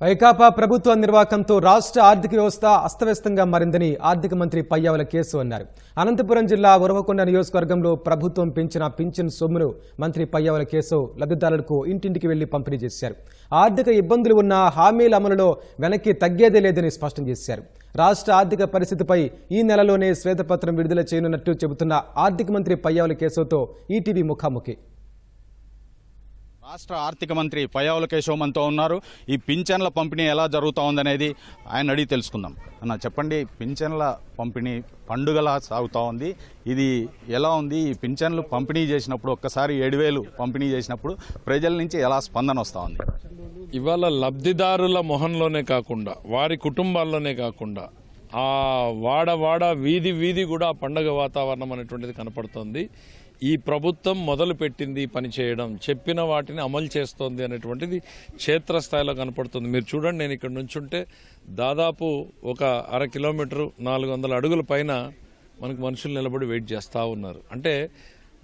వైకాపా ప్రభుత్వ నిర్వాహకంతో రాష్ట్ర ఆర్థిక వ్యవస్థ అస్తవ్యస్తంగా మారిందని ఆర్థిక మంత్రి పయ్యావల కేసు అన్నారు. అనంతపురం జిల్లా ఉరవకొండ నియోజకవర్గంలో ప్రభుత్వం పెంచిన పింఛన్ సొమ్మును మంత్రి పయ్యావల కేసు లబ్ధిదారులకు ఇంటింటికి వెళ్ళి పంపిణీ చేశారు. ఆర్థిక ఇబ్బందులు ఉన్న హామీల అమలులో వెనక్కి తగ్గేదే లేదని స్పష్టం చేశారు. రాష్ట్ర ఆర్థిక పరిస్థితిపై ఈ నెలలోనే శ్వేతపత్రం విడుదల చేయనున్నట్టు చెబుతున్న ఆర్థిక మంత్రి పయ్యావల కేసుతో ఈటీవీ ముఖాముఖి. రాష్ట్ర ఆర్థిక మంత్రి పయావుల కేశవమంతో ఉన్నారు. ఈ పింఛన్ల పంపిణీ ఎలా జరుగుతూ ఉందనేది ఆయన అడిగి తెలుసుకుందాం. అన్న చెప్పండి పింఛన్ల పంపిణీ పండుగలా సాగుతూ ఉంది. ఇది ఎలా ఉంది? ఈ పింఛన్లు పంపిణీ చేసినప్పుడు ఒక్కసారి ఏడు వేలు పంపిణీ చేసినప్పుడు ప్రజల నుంచి ఎలా స్పందన వస్తూ ఉంది? ఇవాళ లబ్ధిదారుల మొహంలోనే కాకుండా వారి కుటుంబాల్లోనే కాకుండా ఆ వాడ వాడ వీధి వీధి కూడా పండగ వాతావరణం అనేటువంటిది కనపడుతోంది. ఈ ప్రభుత్వం మొదలుపెట్టింది పని చేయడం చెప్పిన వాటిని అమలు చేస్తోంది అనేటువంటిది క్షేత్రస్థాయిలో కనపడుతుంది. మీరు చూడండి నేను ఇక్కడ నుంచుంటే దాదాపు ఒక అర కిలోమీటరు నాలుగు వందల అడుగుల పైన మనకు మనుషులు నిలబడి వెయిట్ చేస్తూ ఉన్నారు. అంటే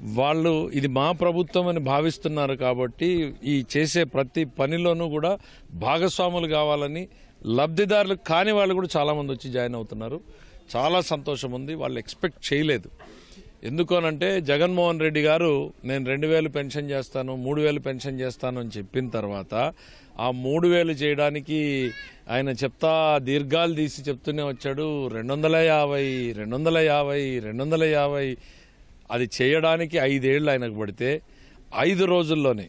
వాళ్ళు ఇది మా ప్రభుత్వం అని భావిస్తున్నారు కాబట్టి ఈ చేసే ప్రతి పనిలోనూ కూడా భాగస్వాములు కావాలని లబ్ధిదారులు కాని వాళ్ళు కూడా చాలామంది వచ్చి జాయిన్ అవుతున్నారు. చాలా సంతోషం ఉంది. వాళ్ళు ఎక్స్పెక్ట్ చేయలేదు. ఎందుకోనంటే జగన్మోహన్ రెడ్డి గారు నేను రెండు వేలు పెన్షన్ చేస్తాను మూడు వేలు పెన్షన్ చేస్తాను అని చెప్పిన తర్వాత ఆ మూడు వేలు చేయడానికి ఆయన చెప్తా దీర్ఘాలు తీసి చెప్తూనే వచ్చాడు. రెండు వందల యాభై రెండు వందల యాభై రెండు వందల యాభై అది చేయడానికి ఐదేళ్ళు ఆయనకు పడితే ఐదు రోజుల్లోనే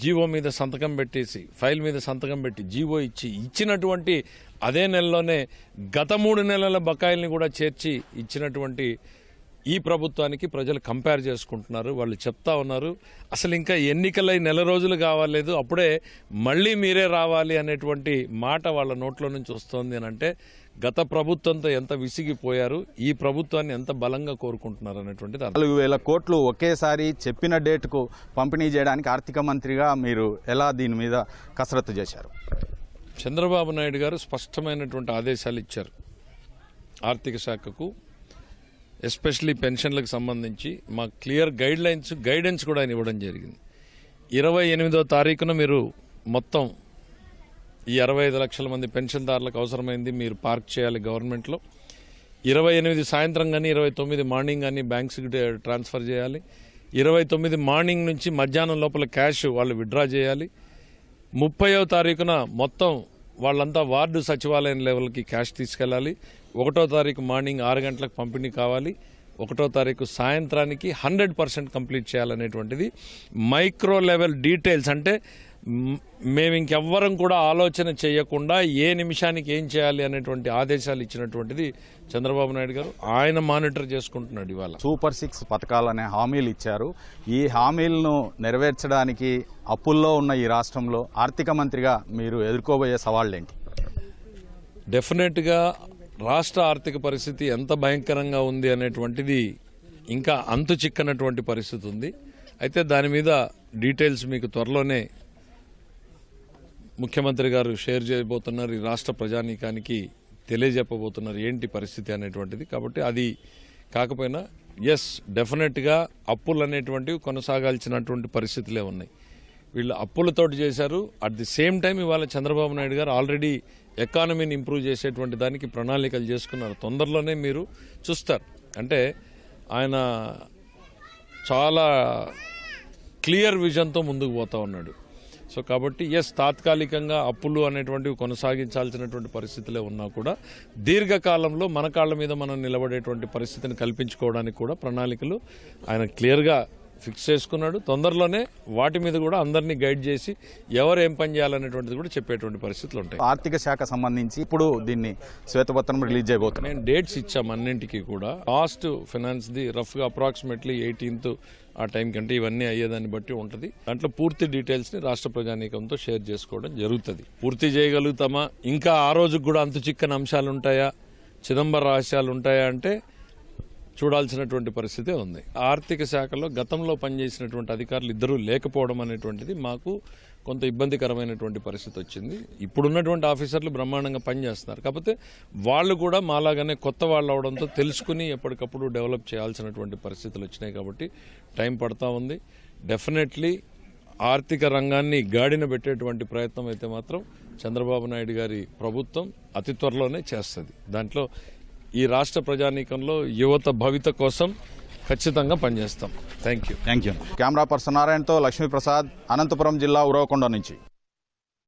జీవో మీద సంతకం పెట్టేసి ఫైల్ మీద సంతకం పెట్టి జీవో ఇచ్చి ఇచ్చినటువంటి అదే నెలలోనే గత మూడు నెలల బకాయిల్ని కూడా చేర్చి ఇచ్చినటువంటి ఈ ప్రభుత్వానికి ప్రజలు కంపేర్ చేసుకుంటున్నారు వాళ్ళు చెప్తా ఉన్నారు. అసలు ఇంకా ఎన్నికలై నెల రోజులు కావాలేదు అప్పుడే మళ్ళీ మీరే రావాలి అనేటువంటి మాట వాళ్ళ నోట్లో నుంచి వస్తోంది అని అంటే గత ప్రభుత్వంతో ఎంత విసిగిపోయారు ఈ ప్రభుత్వాన్ని ఎంత బలంగా కోరుకుంటున్నారు అనేటువంటిది. నాలుగు వేల కోట్లు ఒకేసారి చెప్పిన డేట్కు పంపిణీ చేయడానికి ఆర్థిక మంత్రిగా మీరు ఎలా దీని మీద కసరత్తు చేశారు? చంద్రబాబు నాయుడు గారు స్పష్టమైనటువంటి ఆదేశాలు ఇచ్చారు. ఆర్థిక శాఖకు ఎస్పెషలీ పెన్షన్లకు సంబంధించి మా క్లియర్ గైడ్ లైన్స్ గైడెన్స్ కూడా ఆయన ఇవ్వడం జరిగింది. ఇరవై ఎనిమిదో తారీఖున మీరు మొత్తం ఈ అరవై ఐదు లక్షల మంది పెన్షన్దారులకు అవసరమైంది మీరు పార్క్ చేయాలి గవర్నమెంట్లో. ఇరవై ఎనిమిది సాయంత్రం కానీ ఇరవై తొమ్మిది మార్నింగ్ కానీ బ్యాంక్స్కి ట్రాన్స్ఫర్ చేయాలి. ఇరవై తొమ్మిది మార్నింగ్ నుంచి మధ్యాహ్నం లోపల క్యాష్ వాళ్ళు విత్డ్రా చేయాలి. ముప్పైవ తారీఖున మొత్తం వాళ్ళంతా వార్డు సచివాలయం లెవెల్కి క్యాష్ తీసుకెళ్ళాలి. ఒకటో తారీఖు మార్నింగ్ ఆరు గంటలకు పంపిణీ కావాలి. ఒకటో తారీఖు సాయంత్రానికి హండ్రెడ్ పర్సెంట్ కంప్లీట్ చేయాలనేటువంటిది. మైక్రో లెవెల్ డీటెయిల్స్ అంటే మేము ఇంకెవ్వరం కూడా ఆలోచన చేయకుండా ఏ నిమిషానికి ఏం చేయాలి అనేటువంటి ఆదేశాలు ఇచ్చినటువంటిది చంద్రబాబు నాయుడు గారు ఆయన మానిటర్ చేసుకుంటున్నాడు ఇవాళ. సూపర్ సిక్స్ పథకాలనే హామీలు ఇచ్చారు. ఈ హామీలను నెరవేర్చడానికి అప్పుల్లో ఉన్న ఈ రాష్ట్రంలో ఆర్థిక మంత్రిగా మీరు ఎదుర్కోబోయే సవాళ్ళేంటి డెఫినెట్గా రాష్ట్ర ఆర్థిక పరిస్థితి ఎంత భయంకరంగా ఉంది అనేటువంటిది ఇంకా అంతు చిక్కనటువంటి పరిస్థితి ఉంది. అయితే దాని మీద డీటెయిల్స్ మీకు త్వరలోనే ముఖ్యమంత్రి గారు షేర్ చేయబోతున్నారు ఈ రాష్ట్ర ప్రజానీకానికి తెలియజెప్పబోతున్నారు ఏంటి పరిస్థితి అనేటువంటిది. కాబట్టి అది కాకపోయినా ఎస్ డెఫినెట్గా అప్పులు అనేటువంటివి కొనసాగాల్సినటువంటి పరిస్థితులే ఉన్నాయి. వీళ్ళు అప్పులతోటి చేశారు. అట్ ది సేమ్ టైం ఇవాళ చంద్రబాబు నాయుడు గారు ఆల్రెడీ ఎకానమీని ఇంప్రూవ్ చేసేటువంటి దానికి ప్రణాళికలు చేసుకున్నారు. తొందరలోనే మీరు చూస్తారు. అంటే ఆయన చాలా క్లియర్ విజన్తో ముందుకు పోతా ఉన్నాడు. సో కాబట్టి ఎస్ తాత్కాలికంగా అప్పులు అనేటువంటివి కొనసాగించాల్సినటువంటి పరిస్థితులే ఉన్నా కూడా దీర్ఘకాలంలో మన కాళ్ళ మీద మనం నిలబడేటువంటి పరిస్థితిని కల్పించుకోవడానికి కూడా ప్రణాళికలు ఆయన క్లియర్గా ఫిక్స్ చేసుకున్నాడు. తొందరలోనే వాటి మీద కూడా అందరినీ గైడ్ చేసి ఎవరు ఏం పని చేయాలనేటువంటిది కూడా చెప్పేటువంటి పరిస్థితులు ఉంటాయి. ఆర్థిక శాఖ సంబంధించి ఇప్పుడు దీన్ని శ్వేతపత్రం రిలీజ్ చేయబోతున్నాం. నేను డేట్స్ ఇచ్చాం అన్నింటికి కూడా. లాస్ట్ ఫైనాన్స్ ది రఫ్గా అప్రాక్సిమేట్లీ ఎయిటీన్త్ ఆ టైం కంటే ఇవన్నీ అయ్యేదాన్ని బట్టి ఉంటుంది. దాంట్లో పూర్తి డీటెయిల్స్ని రాష్ట్ర ప్రజానీకంతో షేర్ చేసుకోవడం జరుగుతుంది. పూర్తి చేయగలుగుతామా? ఇంకా ఆ రోజుకు కూడా అంతు చిక్కని అంశాలు ఉంటాయా చిదంబర రహస్యాలు ఉంటాయా అంటే చూడాల్సినటువంటి పరిస్థితే ఉంది. ఆర్థిక శాఖలో గతంలో పనిచేసినటువంటి అధికారులు ఇద్దరూ లేకపోవడం అనేటువంటిది మాకు కొంత ఇబ్బందికరమైనటువంటి పరిస్థితి వచ్చింది. ఇప్పుడున్నటువంటి ఆఫీసర్లు బ్రహ్మాండంగా పనిచేస్తున్నారు. కాకపోతే వాళ్ళు కూడా మాలాగానే కొత్త వాళ్ళు అవడంతో తెలుసుకుని ఎప్పటికప్పుడు డెవలప్ చేయాల్సినటువంటి పరిస్థితులు వచ్చినాయి కాబట్టి టైం పడతా ఉంది. డెఫినెట్లీ ఆర్థిక రంగాన్ని గాడిన పెట్టేటువంటి ప్రయత్నం అయితే మాత్రం చంద్రబాబు నాయుడు గారి ప్రభుత్వం అతి త్వరలోనే చేస్తుంది. దాంట్లో ఈ రాష్ట్ర ప్రజానీకంలో యువత భవిత కోసం ఖచ్చితంగా పనిచేస్తాం. Thank you thank you camera person నారాయణతో Lakshmiprasad Anantapuram జిల్లా ఉరవకొండ నుంచి.